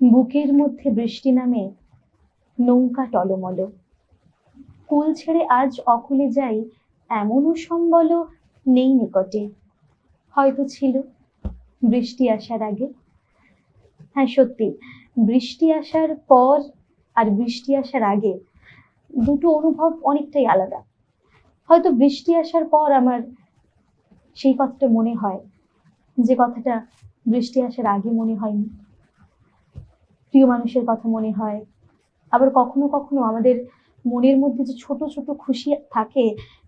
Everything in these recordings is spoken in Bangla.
বুকের মধ্যে বৃষ্টি নামে নৌকা টলমল। কুল ছেড়ে আজ অকুলে যাই এমনও সম্বল নেই নিকটে। হয়তো ছিল বৃষ্টি আসার আগে। হ্যাঁ সত্যি, বৃষ্টি আসার পর আর বৃষ্টি আসার আগে দুটো অনুভব অনেকটাই আলাদা। হয়তো বৃষ্টি আসার পর আমার সেই কথাটা মনে হয়, যে কথাটা বৃষ্টি আসার আগে মনে হয়নি। প্রিয় মানুষের কথা মনে হয়। আবার কখনো কখনো আমাদের মনের মধ্যে যে ছোট ছোট খুশি থাকে,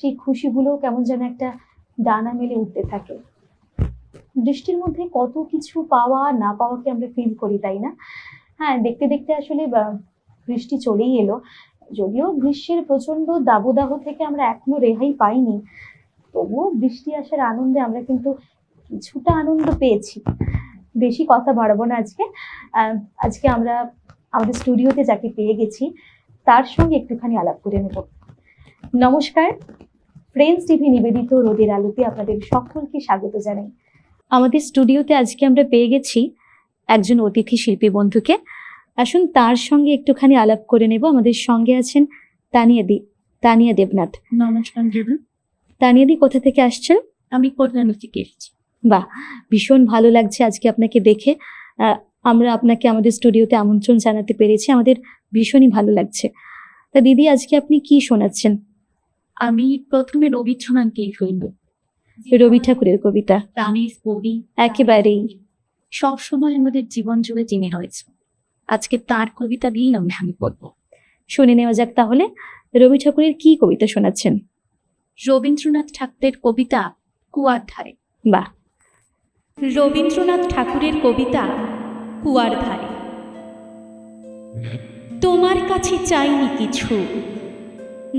সেই খুশিগুলো কেমন যেন একটা ডানা মেলে উঠতে থাকে। বৃষ্টির মধ্যে কত কিছু পাওয়া, না পাওয়াকে আমরা ফিল করি, তাই না? হ্যাঁ দেখতে দেখতে আসলে বৃষ্টি চলেই এলো। যদিও গ্রীষ্মের প্রচণ্ড দাবদাহ থেকে আমরা এখনও রেহাই পাইনি, তবুও বৃষ্টি আসার আনন্দে আমরা কিন্তু কিছুটা আনন্দ পেয়েছি। বেশি কথা বাড়াবো না আজকে। আজকে আমরা আমাদের স্টুডিওতে যাকে পেয়ে গেছি তার সঙ্গে একটুখানি আলাপ করে নেব। নমস্কার ফ্রেন্ডস টিভি নিবেদিত রোদের আলোতে আপনাদের সকলকে স্বাগত জানাই। আমাদের স্টুডিওতে আজকে আমরা পেয়ে গেছি একজন অতিথি শিল্পী বন্ধুকে। আসুন তার সঙ্গে একটুখানি আলাপ করে নেব। আমাদের সঙ্গে আছেন তানিয়া দি তানিয়া দেবনাথ। নমস্কার দিদি তানিয়া দি কোথা থেকে আসছেন? আমি কল্যাণী থেকে এসেছি। বাহ ভীষণ ভালো লাগছে আজকে আপনাকে দেখে। আমরা আপনাকে আমাদের স্টুডিওতে আমন্ত্রণ জানাতে পেরেছি আমাদের ভীষণই ভালো লাগছে। তা দিদি আজকে আপনি কি শোনাচ্ছেন? আমি প্রথমে রবীন্দ্রনাথকেই শুনব। রবি ঠাকুরের কবিতা। প্রাণের কবি। একেবারেই। সব সময় আমাদের জীবন জুড়ে চিনে রয়েছে। আজকে তার কবিতা দিয়েই আমি আমি বলব শুনে নেওয়া যাক তাহলে। রবি ঠাকুরের কি কবিতা শোনাচ্ছেন? রবীন্দ্রনাথ ঠাকুরের কবিতা কুয়ার ধারে বাহ। রবীন্দ্রনাথ ঠাকুরের কবিতা, কুয়ার ধারে তোমার কাছে চাইনি কিছু,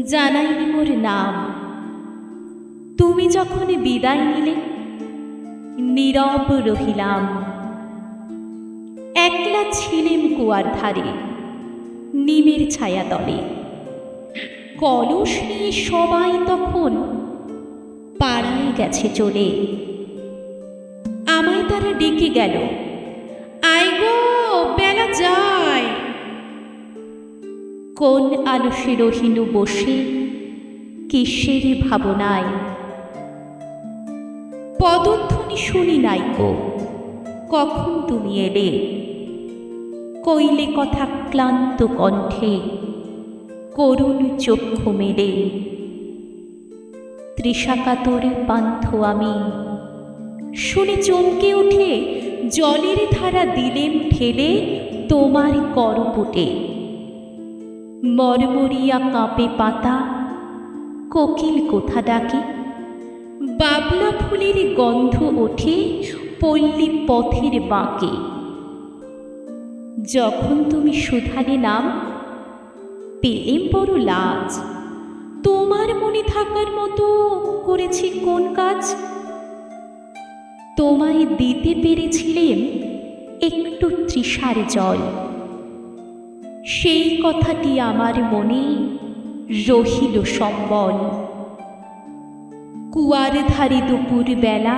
জানাইনি মোর নাম। তুমি যখন বিদায় নিলে, নীরব রহিলাম। একলা ছিলেম কুয়ার ধারে নিমের ছায়া তলে। কলস নিয়ে সবাই তখন পাড়ায় গেছে চলে। ডেকে গেল। আয় গো, বেলা যায়। কোন আলসে রহিনু বসে কিসের ভাবনায়? পদধ্বনি শুনি নাই গো, কখন তুমি এলে? কইলে কথা ক্লান্ত কণ্ঠে, করুণ চক্ষু মেলে। তৃষাকাতর পান্থ আমি শুনে চমকে উঠে জলের ধারা দিলেম ঠেলে তোমার করপুটে। মরমরিয়া কাঁপে পাতা, কোকিল কোথা ডাকে? বাবলা ফুলের গন্ধ ওঠে পল্লী পথের বাঁকে। যখন তুমি সুধানে নাম, পেলেম বড় লাজ। তোমার মনে থাকার মতো করেছি কোন কাজ? তোমায় দিতে পেরেছিলেন একটু তৃষার জল। সেই কথাটি আমার মনে রহিল সম্বল। কুয়ার ধারে দুপুর বেলা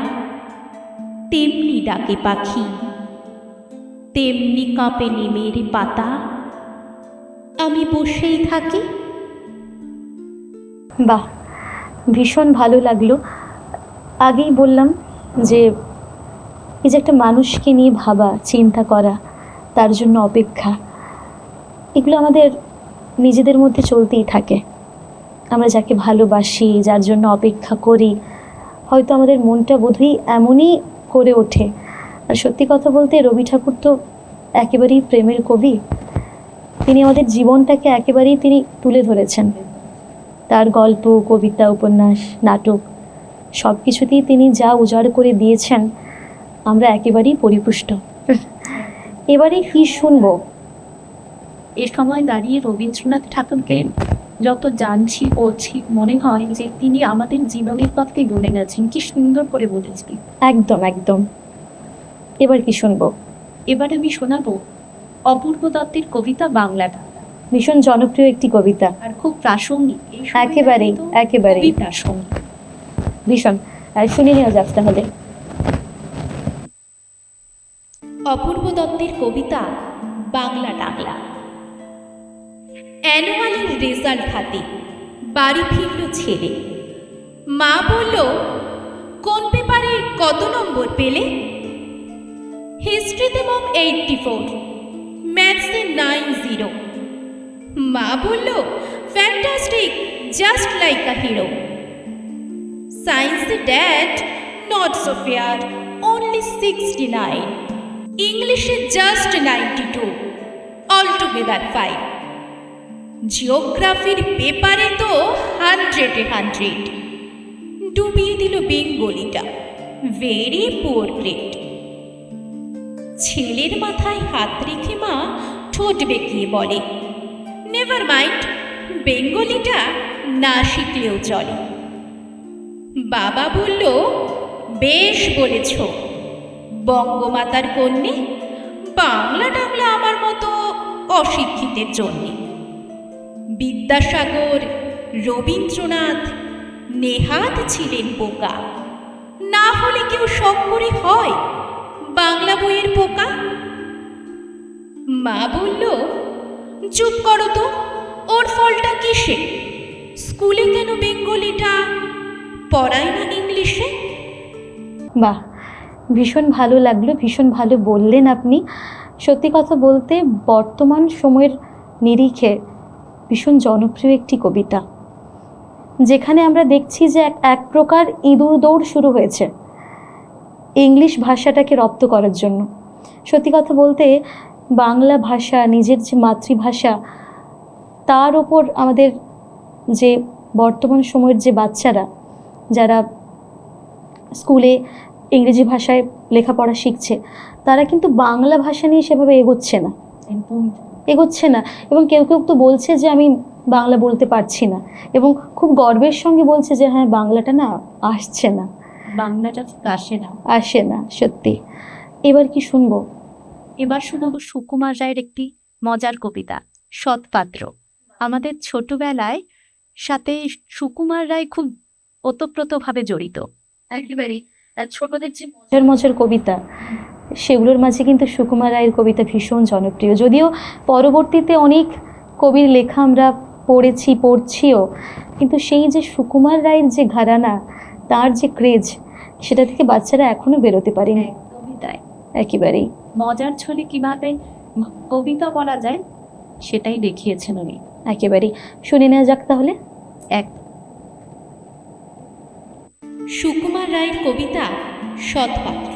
তেমনি ডাকে পাখি, তেমনি কাঁপে নিমের পাতা। আমি বসেই থাকি। বাহ, ভীষণ ভালো লাগল। আগেই বললাম যে এই যে একটা মানুষকে নিয়ে ভাবা, চিন্তা করা, তার জন্য অপেক্ষা, এগুলো আমাদের নিজেদের মধ্যে চলতেই থাকে। আমরা যাকে ভালোবাসি, যার জন্য অপেক্ষা করি, হয়তো আমাদের মনটা বোধহয় এমনই করে ওঠে। আর সত্যি কথা বলতে রবি ঠাকুর তো একেবারেই প্রেমের কবি। তিনি আমাদের জীবনটাকে একেবারেই তিনি তুলে ধরেছেন। তার গল্প, কবিতা, উপন্যাস, নাটক সব কিছুতেই তিনি যা উজাড় করে দিয়েছেন আমরা একেবারেই পরিপুষ্ট। এবারে কি শুনব? এ সময় দাঁড়িয়ে রবীন্দ্রনাথ ঠাকুরকে যত জানছি পড়ছি মনে হয় যে তিনি আমাদের জীবনের পথকে বলে গেছেন। কি সুন্দর করে বলেছেন। একদম একদম। এবার কি শুনব? এবার আমি শোনাবো অপূর্ব দত্তের কবিতা বাংলাটা। ভীষণ জনপ্রিয় একটি কবিতা। আর খুব প্রাসঙ্গিক। একেবারেই একেবারেই। প্রাসঙ্গিক ভীষণ। শুনে নেওয়া যাক তাহলে। অপূর্ব দত্তের কবিতা বাংলা টাংলা অ্যানুয়ালের রেজাল্ট হাতে বাড়ি ফিরল ছেলে। মা বলল, কোন পেপারে কত নম্বর পেলে? হিস্ট্রিতে মম এইটটি ফোর, ম্যাথসে নাইন জিরো। মা বলল, fantastic, just like a hero. সায়েন্সে dad, not so fair sixty nine. ইংলিশে just ninety two all together five জিওগ্রাফির পেপারে তো হান্ড্রেডে হান্ড্রেড ডুবিয়ে দিল বেঙ্গলিটা। ভেরি পুয়ার গ্রেড ছেলের মাথায় হাত রেখে মা ঠোঁট বেঁকিয়ে বলে নেভার মাইন্ড বেঙ্গলিটা না শিখলেও চলে। বাবা বলল, বেশ বলেছ। বঙ্গমাতার কন্যে বাংলা টাংলা আমার মতো অশিক্ষিতের জন্যে। বিদ্যাসাগর রবীন্দ্রনাথ নেহাত ছিলেন পোকা না হলে কেউ শখ হয় বাংলা বইয়ের পোকা? মা বলল, চুপ করো তো, ওর ফলটা কিসে? স্কুলে কেন বেঙ্গলিটা পড়ায় না ইংলিশে? বাহ ভীষণ ভালো লাগল, ভীষণ ভালো বললেন আপনি। সত্যি কথা বলতে বর্তমান সময়ের নিরিখে ভীষণ জনপ্রিয় একটি কবিতা। যেখানে আমরা দেখছি যে এক প্রকার ইঁদুর দৌড় শুরু হয়েছে ইংলিশ ভাষাটাকে রপ্ত করার জন্য। সত্যি কথা বলতে বাংলা ভাষা, নিজের যে মাতৃভাষা, তার ওপর আমাদের যে বর্তমান সময়ের যে বাচ্চারা, যারা স্কুলে ইংরেজি ভাষায় লেখাপড়া শিখছে তারা কিন্তু বাংলা ভাষা নিয়ে সেভাবে এগোচ্ছে না। এগোচ্ছে না এবং কেউ কেউ তো বলছে যে আমি বাংলা বলতে পারছি না এবং খুব গর্বের সঙ্গে বলছে যে হ্যাঁ বাংলাটা না আসছে না। বাংলাটা আসে না। আসে না সত্যি। এবার কি শুনব? এবার শোনাবো সুকুমার রায়ের একটি মজার কবিতা সৎপাত্র আমাদের ছোটবেলায় সাথে সুকুমার রায় খুব ওতপ্রোতভাবে জড়িত। একেবারে ছোটদের যে মজার মজার কবিতা সেগুলোর মাঝে কিন্তু সুকুমার রায়ের কবিতা ভীষণ জনপ্রিয়। যদিও পরবর্তীতে অনেক কবির লেখা আমরা পড়েছি পড়ছিও কিন্তু সেই যে সুকুমার রায়ের যে ঘরানা তার যে ক্রেজ সেটা থেকে বাচ্চারা এখনও বেরোতে পারেনি তাই। একেবারেই। মজার ছলে কীভাবে কবিতা বলা যায় সেটাই দেখিয়েছেন উনি। একেবারেই। শুনে নেওয়া যাক তাহলে। এক সুকুমার রায়ের কবিতা সৎপাত্র।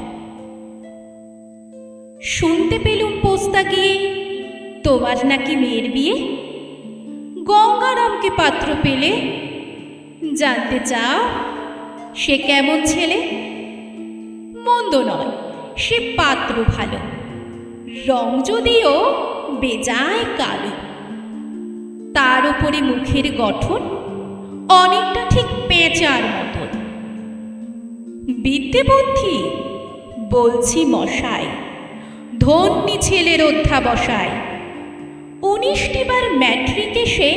শুনতে পেলুম পোস্তা গিয়ে, তোমার নাকি মেয়ের বিয়ে? গঙ্গারামকে পাত্র পেলে, জানতে চাও, সে কেমন ছেলে? মন্দ নয়, সে পাত্র ভালো। রং যদিও বেজায় কালো। তার উপরে মুখের গঠন অনেকটা ঠিক পেঁচার মতন বিদ্যে বুদ্ধি বলছি মশাই, ধন্যী ছেলের অধ্যাবসায়। উনিশটি বার ম্যাট্রিকে সে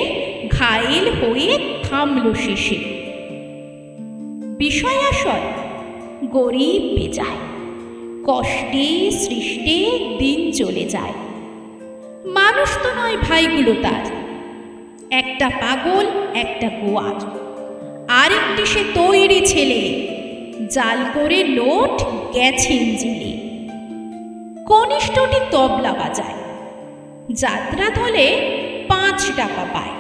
ঘায়েল হয়ে থামল শেষে। বিষয় আশয় গরিব বেজায়, কষ্টে সৃষ্টে দিন চলে যায়। মানুষ তো নয় ভাইগুলো তার, একটা পাগল, একটা গোয়ার। আরেকটি সে তৈরি ছেলে জাল করে লোট গেছেন জেলে। কনিষ্ঠটি তবলা বাজায়, যাত্রা দলে পাঁচ টাকা পায়।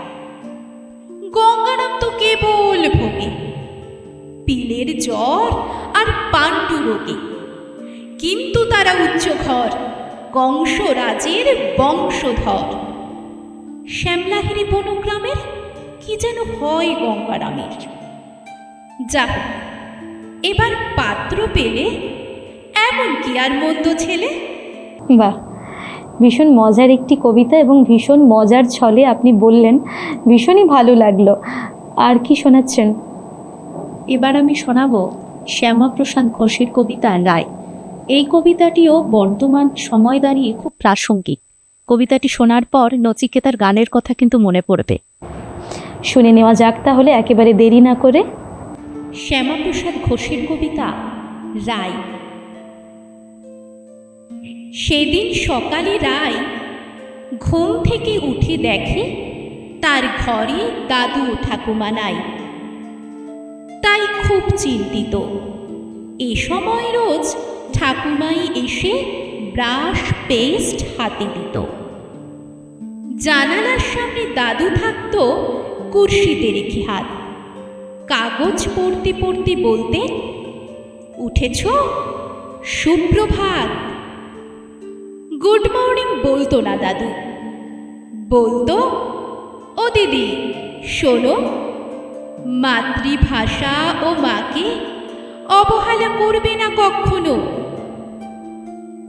গঙ্গারাম তো কেবল ভোগে, পিলের জ্বর আর পাণ্ডু রোগে। কিন্তু তারা উচ্চ ঘর, কংসরাজের বংশধর। শ্যামলাহিরি বনগ্রামের কি যেন হয় গঙ্গারামের। যাক এবার পাত্র পেলে এমন কি আর মন্দ ছেলে? বাহ ভীষণ মজার একটি কবিতা এবং ভীষণ মজার ছলে আপনি বললেন ভীষণই ভালো লাগল। আর কি শোনাচ্ছেন? এবার আমি শোনাবো শ্যামাপ্রসাদ ঘোষের কবিতা রায়। এই কবিতাটিও বর্তমান সময় দাঁড়িয়ে খুব প্রাসঙ্গিক। কবিতাটি শোনার পর নচিকেতার গানের কথা কিন্তু মনে পড়বে। শুনে নেওয়া যাক তাহলে একেবারে দেরি না করে। শ্যামাপ্রসাদ ঘোষের কবিতা, রায়। সেদিন সকালে রায় ঘুম থেকে উঠে দেখে তার ঘরে দাদু ঠাকুমা নাই। তাই খুব চিন্তিত। এ সময় রোজ ঠাকুমাই এসে ব্রাশ, পেস্ট হাতে দিত। জানালার সামনে দাদু থাকতো কুর্সিতে রেখে হাত। কাগজ পড়তে পড়তে বলতে উঠেছ? সুপ্রভাত। গুড মর্নিং বলতো না দাদু। বলতো? ও দিদি, শোনো, মাতৃভাষা ও মাকে অবহেলা করবে না কখনো?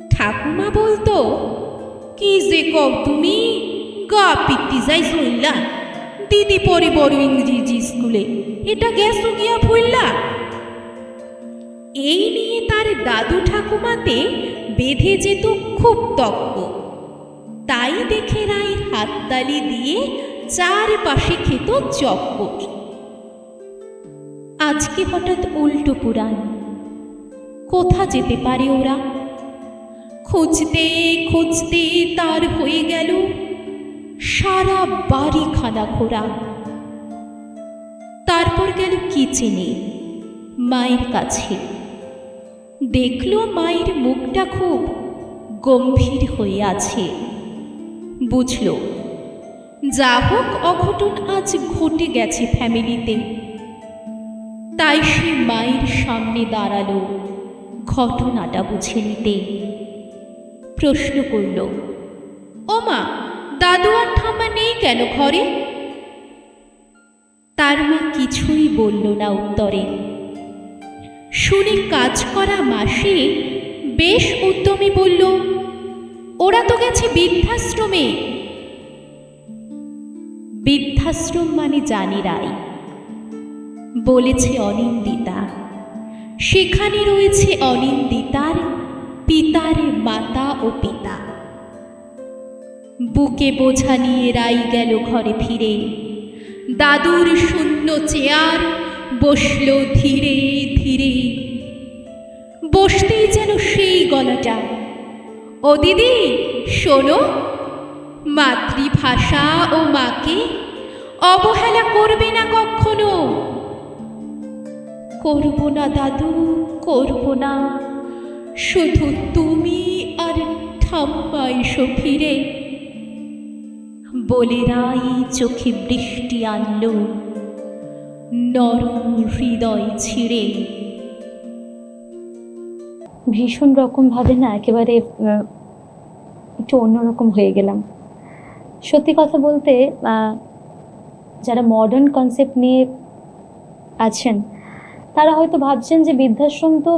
ঠাকুমা বলতো, কি যে কব তুমি? গা পিত্তি যাই শুনলা দিদি পরে বড় ইংরেজি স্কুলে এটা গেছো গিয়া ভুললা এই নিয়ে তার দাদু ঠাকুমাতে বেঁধে যেত খুব তক্ক। তাই দেখে রায়ের হাততালি দিয়ে চারপাশে খেত চক্কর। আজকে হঠাৎ উল্টো পুরাণ। কোথা যেতে পারে ওরা? খুঁজতে খুঁজতে তার হয়ে গেল সারা বাড়িখানা ঘোরা। তারপর গেল কিচেনে মায়ের কাছে। দেখল মায়ের মুখটা খুব গম্ভীর হয়ে আছে। বুঝল, যা হোক অঘটন আজ ঘটে গেছে ফ্যামিলিতে। তাই সে মায়ের সামনে দাঁড়াল, ঘটনাটা বুঝে নিতে। প্রশ্ন করল ও মা দাদু আর ঠাম্মা নেই কেন ঘরে? তার মা কিছুই বলল না উত্তরে। শুনে কাজ করা মাসে বেশ উদ্যমী বলল, ওরা তো গেছে বৃদ্ধাশ্রমে। বৃদ্ধাশ্রম মানে জানি রাই বলেছে অনিন্দিতা। সেখানে রয়েছে অনিন্দিতার পিতার মাতা ও পিতা। বুকে বোঝা নিয়ে রাই গেল ঘরে ফিরে। দাদুর শূন্য চেয়ার বসল ধীরে ধীরে। বসতেই যেন সেই গলাটা। ও দিদি, শোনো। মাতৃভাষা ও মাকে অবহেলা করবে না কখনো। করব না দাদু, করব না। শুধু তুমি আর ঠাম্মা এসো ফিরে। বলে রাই চোখে বৃষ্টি আনলো। নরম হৃদয় ছিঁড়ে। ভীষণ রকমভাবে না একেবারে একটু অন্যরকম হয়ে গেলাম। সত্যি কথা বলতে যারা মডার্ন কনসেপ্ট নিয়ে আছেন, তারা হয়তো ভাবছেন যে বৃদ্ধাশ্রম তো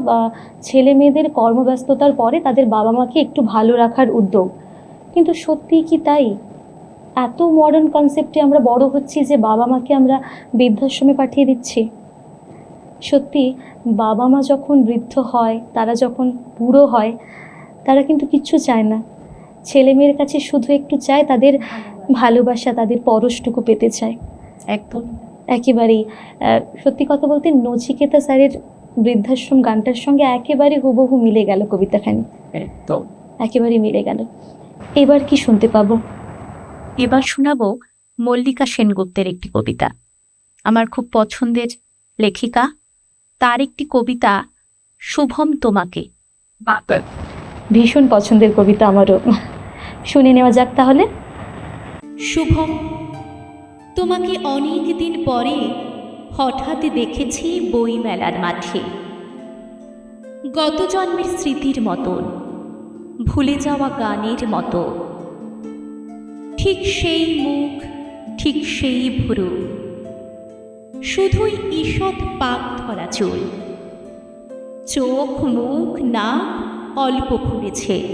ছেলে মেয়েদের কর্মব্যস্ততার পরে তাদের বাবা মাকে একটু ভালো রাখার উদ্যোগ। কিন্তু সত্যিই কি তাই? এত মডার্ন কনসেপ্টে আমরা বড় হচ্ছি যে বাবা মাকে আমরা বৃদ্ধাশ্রমে পাঠিয়ে দিচ্ছি। সত্যি বাবা মা যখন বৃদ্ধ হয় তারা যখন বুড়ো হয় তারা কিন্তু কিচ্ছু চায় না। ছেলে মেয়ের কাছে শুধু একটু চায় তাদের ভালোবাসা তাদের পরশটুকু পেতে চায়। একদম। একেবারেই। সত্যি কথা বলতে নচিকেতা স্যারের বৃদ্ধাশ্রম গানটার সঙ্গে একেবারে হুবহু মিলে গেল কবিতাখানি একদম। একেবারে মিলে গেল। এবার কি শুনতে পাবো? এবার শোনাবো মল্লিকা সেনগুপ্তের একটি কবিতা। আমার খুব পছন্দের লেখিকা তার একটি কবিতা শুভম তোমাকে। ভীষণ পছন্দের কবিতা আমারও। শুনে নেওয়া যাক তাহলে। শুভম তোমাকে অনেক দিন পরে হঠাৎ দেখেছি বইমেলার মাঠে। গত জন্মের স্মৃতির মতন ভুলে যাওয়া গানের মতো। ঠিক সেই মুখ, ঠিক সেই ভুরু। শুধুই ঈষৎ পাক ধরা চুল। চোখ, মুখ, নাক অল্প খুলেছে।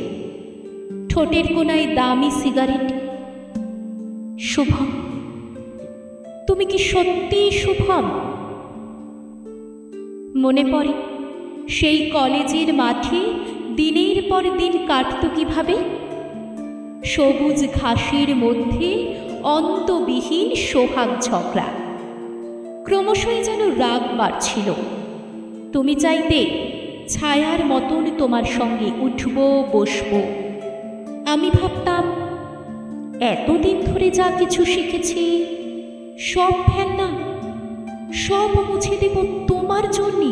ঠোঁটের কোনায় দামি সিগারেট। শুভম, তুমি কি সত্যিই শুভম? মনে পড়ে, সেই কলেজের মাঠে দিনের পর দিন কাটত কীভাবে? সবুজ ঘাসের মধ্যে অন্তবিহীন সোহাগ ঝগড়া। ক্রমশই যেন রাগ বাড়ছিল। তুমি চাইতে ছায়ার মতন তোমার সঙ্গে উঠব, বসবো। আমি ভাবতাম, এতদিন ধরে যা কিছু শিখেছি, সব ফেল না সব মুছে দেব তোমার জন্যে।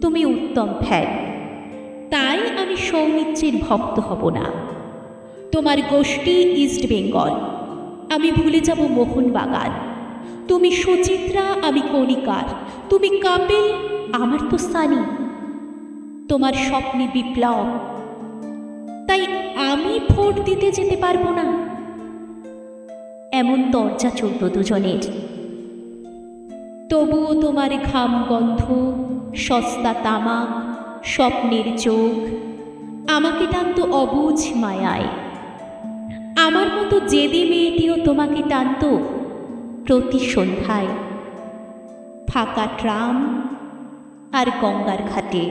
তুমি উত্তম ফ্যান। তাই আমি সৌমিত্রের ভক্ত হব না। তোমার গোষ্ঠী ইস্ট বেঙ্গল আমি ভুলে যাব মোহনবাগান। তুমি সুচিত্রা, আমি কণিকার। তুমি কাপিল, আমার তো সানি। তোমার স্বপ্নে বিপ্লব। তাই আমি ভোট দিতে যেতে পারব না। এমন দরজা চলল দুজনের। তবুও তোমার ঘাম গন্ধ, সস্তা তামাক স্বপ্নের চোখ। আমাকে টানত অবুঝ মায়ায়। আমার মতো জেদি মেয়েটিও তোমাকে টানত প্রতি সন্ধ্যায়। ফাঁকা ট্রাম আর গঙ্গার ঘাটে।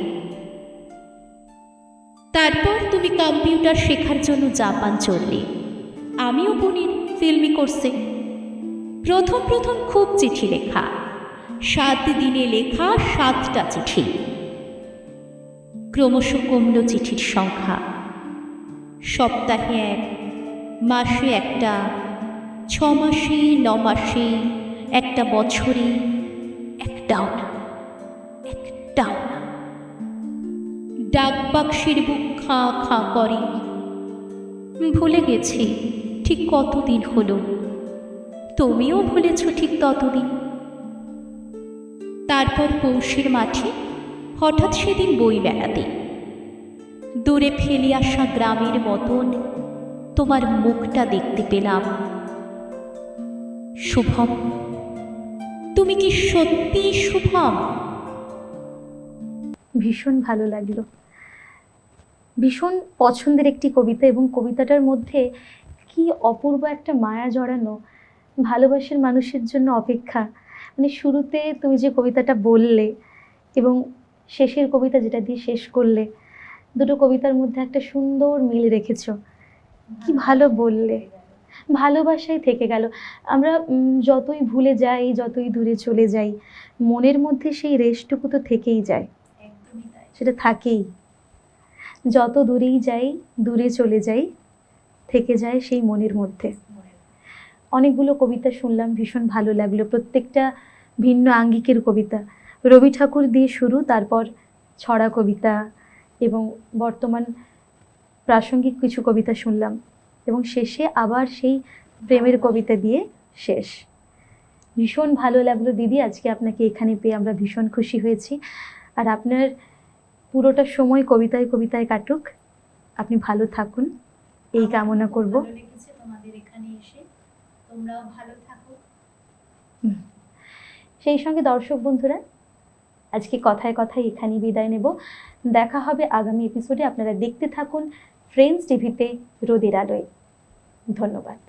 তারপর তুমি কম্পিউটার শেখার জন্য জাপান চললে আমিও বোনের ফিল্মি কোর্সে। প্রথম প্রথম খুব চিঠি লেখা। সাত দিনে লেখা সাতটা চিঠি। ক্রমশ কমল চিঠির সংখ্যা। সপ্তাহে এক, মাসে একটা, ছ মাসে, ন মাসে, একটা বছরে একটাও না একটাও না ডাক বাক্সের বুক খাঁ খাঁ করে। ভুলে গেছি, ঠিক কতদিন হলো? তুমিও ভুলেছ ঠিক ততদিন। তারপর পৌষের মাঠে হঠাৎ সেদিন বই বেড়াতে। দূরে ফেলে আসা গ্রামের মতন তোমার মুখটা দেখতে পেলাম। শুভম, তুমি কি সত্যি শুভম? ভীষণ ভালো লাগল। ভীষণ পছন্দের একটি কবিতা এবং কবিতাটার মধ্যে কি অপূর্ব একটা মায়া জড়ানো, ভালোবাসার মানুষের জন্য অপেক্ষা। মানে শুরুতে তুমি যে কবিতাটা বললে এবং শেষের কবিতা যেটা দিয়ে শেষ করলে দুটো কবিতার মধ্যে একটা সুন্দর মিল রেখেছ। কি ভালো বললে। ভালোবাসাই থেকে গেল। আমরা যতই ভুলে যাই যতই দূরে চলে যাই মনের মধ্যে সেই রেশটুকু তো থেকেই যায়। সেটা থাকেই। যত দূরেই যাই দূরে চলে যাই থেকে যায় সেই মনের মধ্যে। অনেকগুলো কবিতা শুনলাম ভীষণ ভালো লাগল। প্রত্যেকটা ভিন্ন আঙ্গিকের কবিতা। রবি ঠাকুর দিয়ে শুরু তারপর ছড়া কবিতা এবং বর্তমান প্রাসঙ্গিক কিছু কবিতা শুনলাম এবং শেষে আবার সেই প্রেমের কবিতা দিয়ে শেষ। ভীষণ ভালো লাগল দিদি আজকে আপনাকে এখানে পেয়ে আমরা ভীষণ খুশি হয়েছি। আর আপনার পুরোটা সময় কবিতায় কবিতায় কাটুক। আপনি ভালো থাকুন এই কামনা করব। তোমাদের এখানে এসে। তোমরাও ভালো থাকো। সেই সঙ্গে দর্শক বন্ধুরা আজকে কথায় কথায় এখানেই বিদায় নেব। দেখা হবে আগামী এপিসোডে আপনারা দেখতে থাকুন ফ্রেন্ডস টিভিতে রোদের আলোয়। ধন্যবাদ।